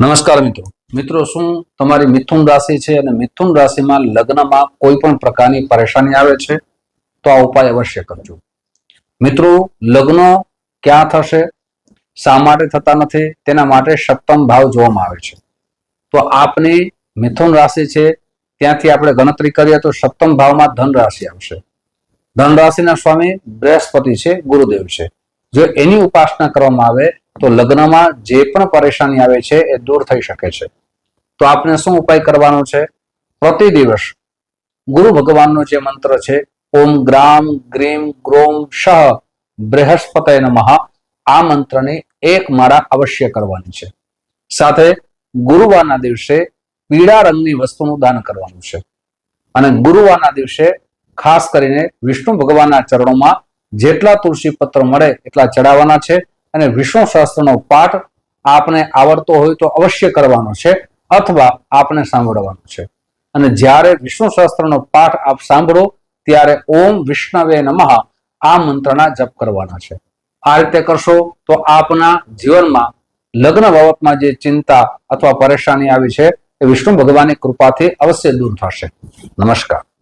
નમસ્કાર મિત્રો. મિત્રો, શું તમારી મિથુન રાશિ છે અને મિથુન રાશિમાં લગ્નમાં કોઈ પણ પ્રકારની પરેશાની આવે છે? તો આ ઉપાય અવશ્ય કરજો. મિત્રો, લગ્ન ક્યાં થશે? શા માટે થતા નથી? તેના માટે સપ્તમ ભાવ જોવામાં આવે છે. તો આપની મિથુન રાશિ છે, ત્યાંથી આપણે ગણતરી કરીએ તો સપ્તમ ભાવમાં ધન રાશિ આવશે. ધન રાશિના સ્વામી બૃહસ્પતિ છે, ગુરુદેવ છે. જો એની ઉપાસના કરવામાં આવે તો લગ્નમાં જે પણ પરેશાની આવે છે એ દૂર થઈ શકે છે. તો આપણે શું ઉપાય કરવાનો છે? પ્રતિ દિવસ ગુરુ ભગવાનનો જે મંત્ર છે, ઓમ ગ્રામ ગ્રીમ ગ્રોમ શહ બૃહસ્પતય નમઃ, આ મંત્રને એક માળા અવશ્ય કરવાની છે. સાથે ગુરુવારના દિવસે પીળા રંગની વસ્તુનું દાન કરવાનું છે. અને ગુરુવારના દિવસે ખાસ કરીને વિષ્ણુ ભગવાનના ચરણોમાં જેટલા તુલસી પત્ર મળે એટલા ચડાવવાના છે અને વિષ્ણુ સહસ્ત્રનો પાઠ આપને આવડતો હોય તો અવશ્ય કરવાનો છે અથવા આપને સાંભળવાનો છે. અને જ્યારે વિષ્ણુ સહસ્ત્રનો પાઠ આપ સાંભળો, ત્યારે ઓમ વિષ્ણવે નમઃ, આ મંત્રના જપ કરવાના છે. આ રીતે કરશો તો આપના જીવનમાં લગ્ન બાબતમાં જે ચિંતા અથવા પરેશાની આવી છે, એ વિષ્ણુ ભગવાનની કૃપાથી અવશ્ય દૂર થશે. નમસ્કાર.